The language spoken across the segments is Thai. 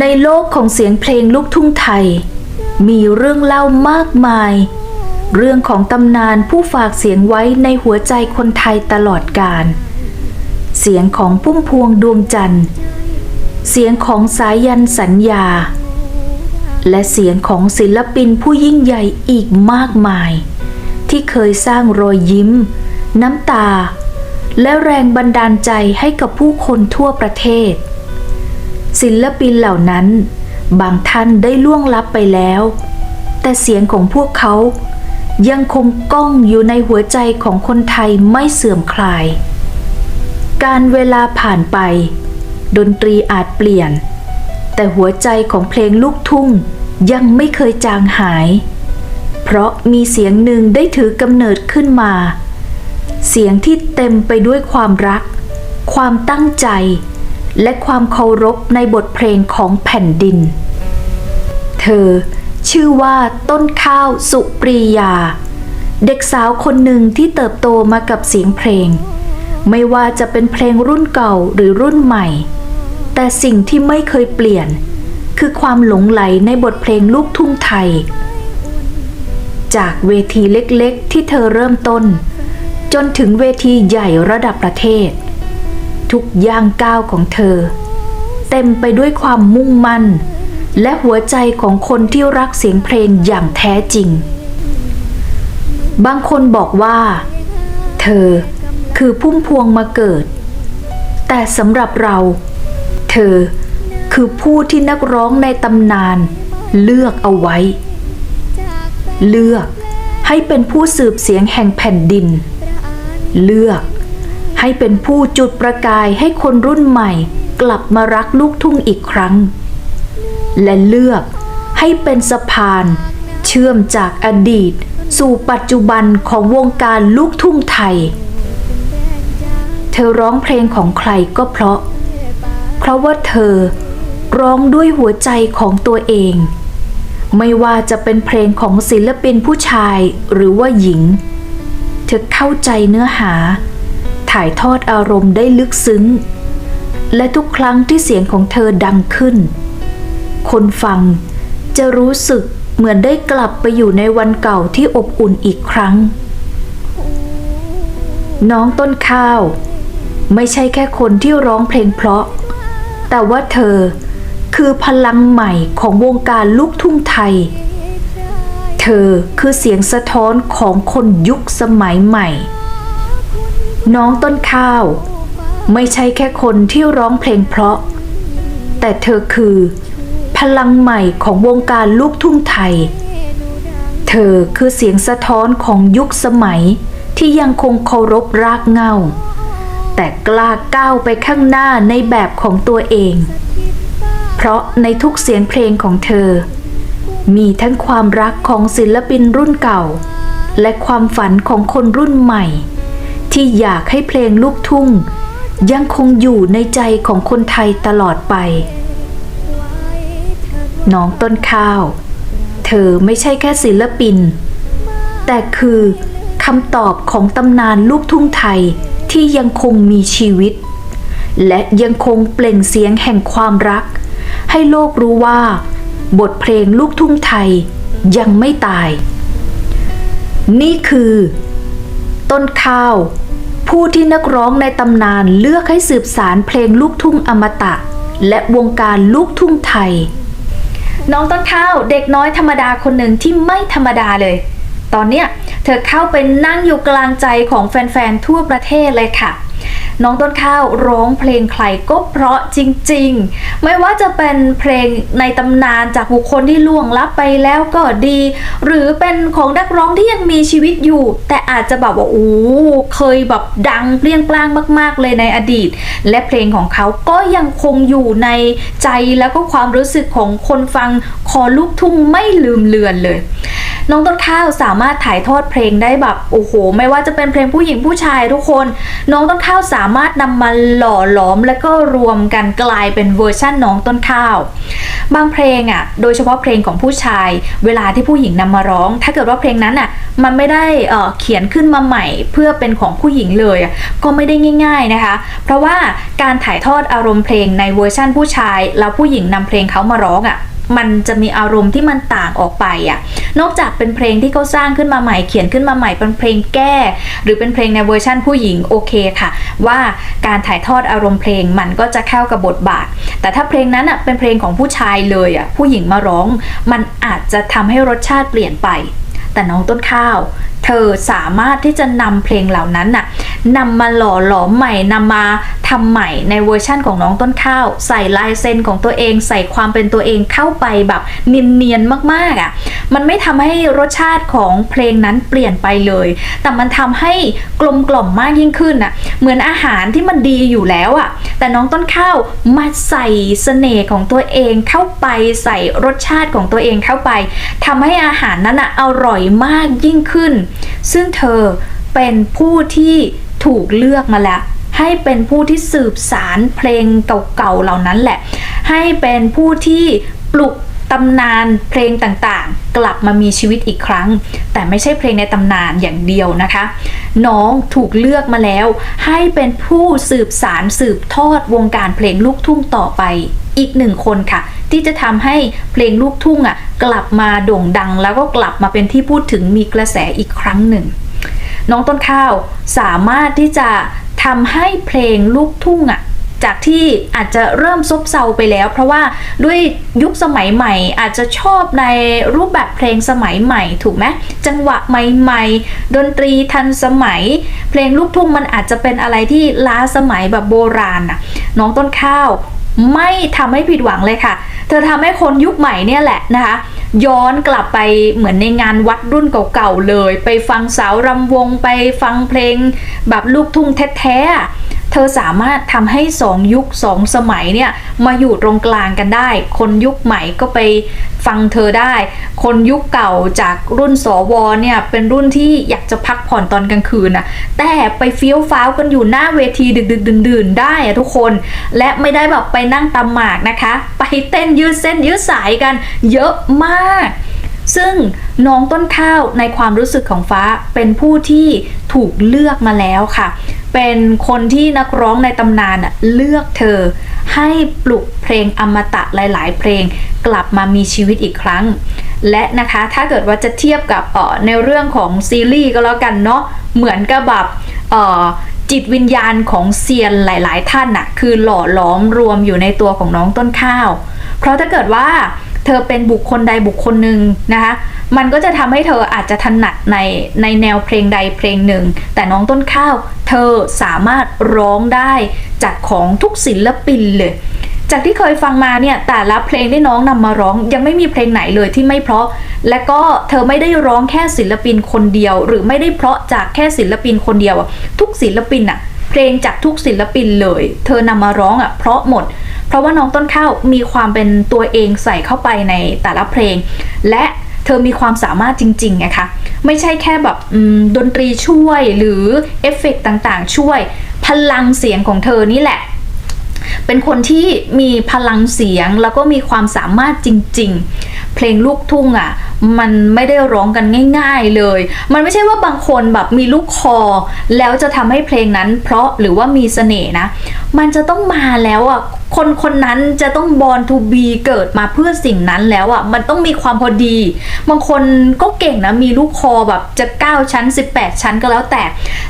ในโลกของเสียงเพลงลูกทุ่งไทย มีเรื่องเล่ามากมาย เรื่องของตำนานผู้ฝากเสียงไว้ในหัวใจคนไทยตลอดกาลเสียงของพุ่มพวงดวงจันทร์ เสียงของสายันสัญญา และเสียงของศิลปินผู้ยิ่งใหญ่อีกมากมาย ที่เคยสร้างรอยยิ้ม น้ำตา และแรงบันดาลใจให้กับผู้คนทั่วประเทศ ศิลปินเหล่านั้น บางท่านได้ล่วงลับไปแล้ว แต่เสียงของพวกเขายังคงก้องอยู่ในหัวใจของคนไทยไม่เสื่อมคลาย การเวลาผ่านไป ดนตรีอาจเปลี่ยน แต่หัวใจของเพลงลูกทุ่งยังไม่เคยจางหาย เพราะมีเสียงหนึ่งได้ถือกำเนิดขึ้นมา เสียงที่เต็มไปด้วยความรัก ความตั้งใจ และความเคารพในบทเพลงของแผ่นดิน เธอ ชื่อว่าต้นข้าวสุปรียา เด็กสาวคนหนึ่งที่เติบโตมากับเสียงเพลง ไม่ว่าจะเป็นเพลงรุ่นเก่าหรือรุ่นใหม่ แต่สิ่งที่ไม่เคยเปลี่ยน คือความหลงไหลในบทเพลงลูกทุ่งไทย จากเวทีเล็กๆ ที่เธอเริ่มต้น จนถึงเวทีใหญ่ระดับประเทศ ทุกย่างก้าวของเธอ เต็มไปด้วยความมุ่งมั่น และหัวใจของคนที่รักเสียงเพลงอย่างแท้จริง บางคนบอกว่า เธอคือพุ่มพวงมาเกิด แต่สำหรับเรา เธอคือผู้ที่นักร้องในตำนาน เลือกเอาไว้ เลือกให้เป็นผู้สืบเสียงแห่งแผ่นดิน เลือก ให้เป็นผู้จุดประกายให้คนรุ่นใหม่ กลับมารักลูกทุ่งอีกครั้ง และเลือกให้เป็นสะพาน เชื่อมจากอดีต สู่ปัจจุบันของวงการลูกทุ่งไทย เธอร้องเพลงของใครก็เพราะ เพราะว่าเธอร้องด้วยหัวใจของตัวเอง ไม่ว่าจะเป็นเพลงของศิลปินผู้ชายหรือว่าหญิง เธอเข้าใจเนื้อหา ถ่ายทอดอารมณ์ได้ลึกซึ้ง และทุกครั้งที่เสียงของเธอดังขึ้น คนฟังจะรู้สึกเหมือนได้กลับไปอยู่ในวันเก่าที่อบอุ่นอีกครั้ง น้องต้นข้าว ไม่ใช่แค่คนที่ร้องเพลงเพราะ แต่ว่าเธอคือพลังใหม่ของวงการลูกทุ่งไทย เธอคือเสียงสะท้อนของคนยุคสมัยใหม่ น้องต้นข้าว ไม่ใช่แค่คนที่ร้องเพลงเพราะ แต่เธอคือ พลังใหม่ของวงการลูกทุ่งไทย เธอคือเสียงสะท้อนของยุคสมัยที่ยังคงเคารพรากเงาแต่กล้าก้าวไปข้างหน้าในแบบของตัวเอง เพราะในทุกเสียงเพลงของเธอ มีทั้งความรักของศิลปินรุ่นเก่า และความฝันของคนรุ่นใหม่ ที่อยากให้เพลงลูกทุ่ง ยังคงอยู่ในใจของคนไทยตลอดไป น้องต้นข้าว เธอไม่ใช่แค่ศิลปิน แต่คือคำตอบของตำนานลูกทุ่งไทยที่ยังคงมีชีวิต และยังคงเปล่งเสียงแห่งความรัก ให้โลกรู้ว่า บทเพลงลูกทุ่งไทยยังไม่ตาย นี่คือ ต้นข้าว ผู้ที่นักร้องในตำนานเลือกให้สืบสารเพลงลูกทุ่งอมตะ และวงการลูกทุ่งไทย น้องต้นข้าวเด็กน้อยธรรมดาคนหนึ่งที่ไม่ธรรมดาเลย ตอนเนี้ยเธอเข้าไปนั่งอยู่กลางใจของแฟนๆทั่วประเทศเลยค่ะ น้องต้นข้าวร้องเพลงใครก็เพราะจริงๆ ไม่ว่าจะเป็นเพลงในตำนานจากบุคคลที่ล่วงลับไปแล้วก็ดี หรือเป็นของนักร้องที่ยังมีชีวิตอยู่ แต่อาจจะแบบว่าโอ้เคยแบบดังเปรี้ยงปร้างมาก ๆ เลยในอดีต และเพลงของเขาก็ยังคงอยู่ในใจแล้วก็ความรู้สึกของคนฟังคอลูกทุ่งไม่ลืมเลือนเลย น้องต้นข้าวสามารถถ่ายทอดเพลงได้แบบโอ้โห ไม่ว่าจะเป็นเพลงผู้หญิงผู้ชายทุกคน น้องต้นข้าวสามารถนำมาหล่อหลอมและก็รวมกันกลายเป็นเวอร์ชั่นน้องต้นข้าว บางเพลงอะ โดยเฉพาะเพลงของผู้ชาย เวลาที่ผู้หญิงนำมาร้อง ถ้าเกิดว่าเพลงนั้นอะมันไม่ได้เเขียนขึ้นมาใหม่เพื่อเป็นของผู้หญิงเลย ก็ไม่ได้ง่าย ๆนะคะ เพราะว่าการถ่ายทอดอารมณ์เพลงในเวอร์ชั่นผู้ชาย แล้วผู้หญิงนำเพลงเขามาร้องอะ มันจะมีอารมณ์ที่มันต่างออกไปอะ นอกจากเป็นเพลงที่เขาสร้างขึ้นมาใหม่เขียนขึ้นมาใหม่เป็นเพลงแก้ หรือเป็นเพลงในเวอร์ชั่นผู้หญิงโอเคค่ะ ว่าการถ่ายทอดอารมณ์เพลงมันก็จะเข้ากับบทบาท แต่ถ้าเพลงนั้นอะเป็นเพลงของผู้ชายเลยอะผู้หญิงมาร้อง มันอาจจะทำให้รสชาติเปลี่ยนไป แต่น้องต้นข้าว เธอสามารถที่จะนำเพลงเหล่านั้นน่ะนำมาหล่อหลอมใหม่นำมาทำใหม่ในเวอร์ชั่นของน้องต้นข้าว ใส่ลายเซ็นของตัวเอง ใส่ความเป็นตัวเองเข้าไปแบบเนียนๆมากๆอะมันไม่ทำให้รสชาติของเพลงนั้นเปลี่ยนไปเลย แต่มันทำให้กลมกล่อมมากยิ่งขึ้นอะเหมือนอาหารที่มันดีอยู่แล้วอะแต่น้องต้นข้าวมาใส่เสน่ห์ของตัวเองเข้าไปใส่รสชาติของตัวเองเข้าไปทำให้อาหารนั้นอะอร่อยมากยิ่งขึ้นซึ่งเธอเป็นผู้ที่ถูกเลือกมาแล้ว ให้เป็นผู้ที่สืบสารเพลงเก่าๆเหล่านั้นแหละ ให้เป็นผู้ที่ปลุกตำนานเพลงต่างๆ กลับมามีชีวิตอีกครั้ง แต่ไม่ใช่เพลงในตำนานอย่างเดียวนะคะ น้องถูกเลือกมาแล้ว ให้เป็นผู้สืบสารสืบทอดวงการเพลงลูกทุ่งต่อไป อีกหนึ่งคนค่ะ ที่จะทำให้เพลงลูกทุ่งอะกลับมาโด่งดัง แล้วก็กลับมาเป็นที่พูดถึงมีกระแสอีกครั้งหนึ่ง น้องต้นข้าวสามารถที่จะทำให้เพลงลูกทุ่งอะจากที่อาจจะเริ่มซบเซาไปแล้ว เพราะว่าด้วยยุคสมัยใหม่ อาจจะชอบในรูปแบบเพลงสมัยใหม่ถูกไหมจังหวะใหม่ๆ ดนตรีทันสมัย เพลงลูกทุ่งมันอาจจะเป็นอะไรที่ล้าสมัยแบบโบราณน่ะน้องต้นข้าว ไม่ทำให้ผิดหวังเลยค่ะ เธอทำให้คนยุคใหม่เนี่ยแหละนะคะ ย้อนกลับไปเหมือนในงานวัดรุ่นเก่าๆเลย ไปฟังสาวรำวงไปฟังเพลงแบบลูกทุ่งแท้ๆ เธอสามารถทำให้สองยุคสองสมัยเนี่ยมาอยู่ตรงกลางกันได้ คนยุคใหม่ก็ไปฟังเธอได้ คนยุคเก่าจากรุ่นสวเนี่ยเป็นรุ่นที่อยากจะพักผ่อนตอนกลางคืนนะแต่ไปเฟี้ยวฟ้าวกันอยู่หน้าเวทีดึกๆดื่นๆได้อะทุกคน และไม่ได้แบบไปนั่งตำหมากนะคะ ไปเต้นยืดเส้นยืดสายกันเยอะมาก ซึ่งน้องต้นข้าวในความรู้สึกของฟ้าเป็นผู้ที่ถูกเลือกมาแล้วค่ะ เป็นคนที่นักร้องในตำนานน่ะเลือกเธอ ให้ปลุกเพลงอมตะหลาย ๆ เพลงกลับมามีชีวิตอีกครั้ง และนะคะถ้าเกิดว่าจะเทียบกับเออในเรื่องของซีรีส์ก็แล้วกันเนาะเหมือนกับแบบเออจิตวิญญาณของเซียนหลาย ๆ ท่านน่ะคือหล่อหลอมรวมอยู่ในตัวของน้องต้นข้าว เพราะถ้าเกิดว่า เธอเป็นบุคคลใดบุคคลหนึ่งนะคะ มันก็จะทำให้เธออาจจะถนัดในในแนวเพลงใดเพลงหนึ่ง แต่น้องต้นข้าว เธอสามารถร้องได้จากของทุกศิลปินเลย จากที่เคยฟังมาเนี่ยแต่ละเพลงที่น้องนำมาร้องยังไม่มีเพลงไหนเลยที่ไม่เพราะ และก็เธอไม่ได้ร้องแค่ศิลปินคนเดียว หรือไม่ได้เพราะจากแค่ศิลปินคนเดียว ทุกศิลปินอะเพลงจากทุกศิลปินเลย เธอนำมาร้องอะเพราะหมด ราะว่าน้องต้นข้าวมีความเป็นตัวเองใส่เข้าไปในแต่ละเพลง และเธอมีความสามารถจริงๆไงคะไม่ใช่แค่แบบดนตรีช่วยหรือเอฟเฟกต์ต่างๆ ช่วย พลังเสียงของเธอนี่แหละ เป็นคนที่มีพลังเสียงแล้วก็มีความสามารถจริง ๆ เพลงลูกทุ่งอะมันไม่ได้ร้องกันง่าย ๆเลย มันไม่ใช่ว่าบางคนแบบมีลูกคอ แล้วจะทำให้เพลงนั้น เพราะหรือว่ามีเสน่ห์นะ มันจะต้องมาแล้วอะคนคนนั้นจะต้องบอลทูบีเกิดมาเพื่อสิ่งนั้นแล้วอะมันต้องมีความพอดี บางคนก็เก่งนะมีลูกคอแบบจะ 9 ชั้น 18 ชั้นก็แล้วแต่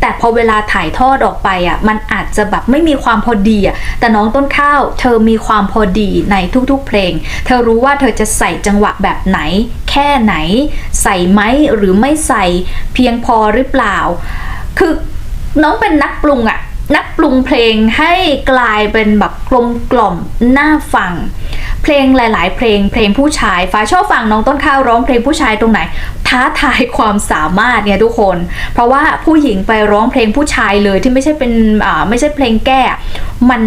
แต่พอเวลาถ่ายทอดออกไปอะมันอาจจะแบบไม่มีความพอดีอะแต่น้องต้นข้าวเธอมีความพอดีในทุกๆเพลง เธอรู้ว่าเธอจะใส่จังหวะแบบไหน ค่ไหน ใส่ไหมหรือไม่ใส่เพียงพอหรือเปล่า คือน้องเป็นนักปรุงอะนักปรุงเพลงให้กลายเป็นแบบกลมกล่อมน่าฟัง เพลงหลาย ๆ เพลงเพลงผู้ชายฟ้าชอบฟังน้องต้นข้าวร้องเพลงผู้ชายตรงไหน ท้าทายความสามารถเนี่ยทุกคน เพราะว่าผู้หญิงไปร้องเพลงผู้ชายเลยที่ไม่ใช่เป็นอ่าไม่ใช่เพลงแก้มัน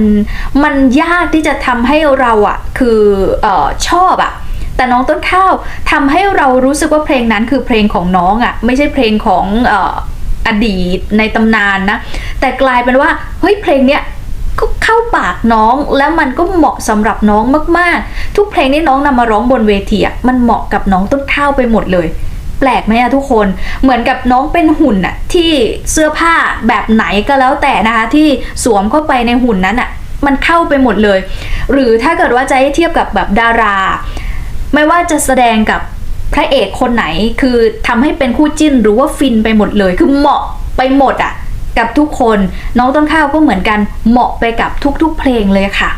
มันยากที่จะทำให้เราอะคือเออชอบอะ แต่น้องต้นข้าวทำให้เรารู้สึกว่าเพลงนั้นคือเพลงของน้องอะ่ะไม่ใช่เพลงของออดีตในตำนานนะ แต่กลายเป็นว่าเฮ้ยเพลงเนี้ยก็เข้าปากน้องแล้วมันก็เหมาะสำหรับน้องมากๆ ทุกเพลงที่น้องนำมาร้องบนเวทีอะมันเหมาะกับน้องต้นข้าวไปหมดเลย แปลกไหมอะทุกคนเหมือนกับน้องเป็นหุ่นอะที่เสื้อผ้าแบบไหนก็แล้วแต่นะคะที่สวมเข้าไปในหุ่นนั้นอะมันเข้าไปหมดเลย หรือถ้าเกิดว่าจะให้เทียบกับแบบดารา ไม่ว่าจะแสดงกับพระเอกคนไหนคือทำให้เป็นคู่จิ้นหรือว่าฟินไปหมดเลย คือเหมาะไปหมดอะกับทุกคนน้องต้นข้าวก็เหมือนกันเหมาะไปกับทุกๆเพลงเลยค่ะ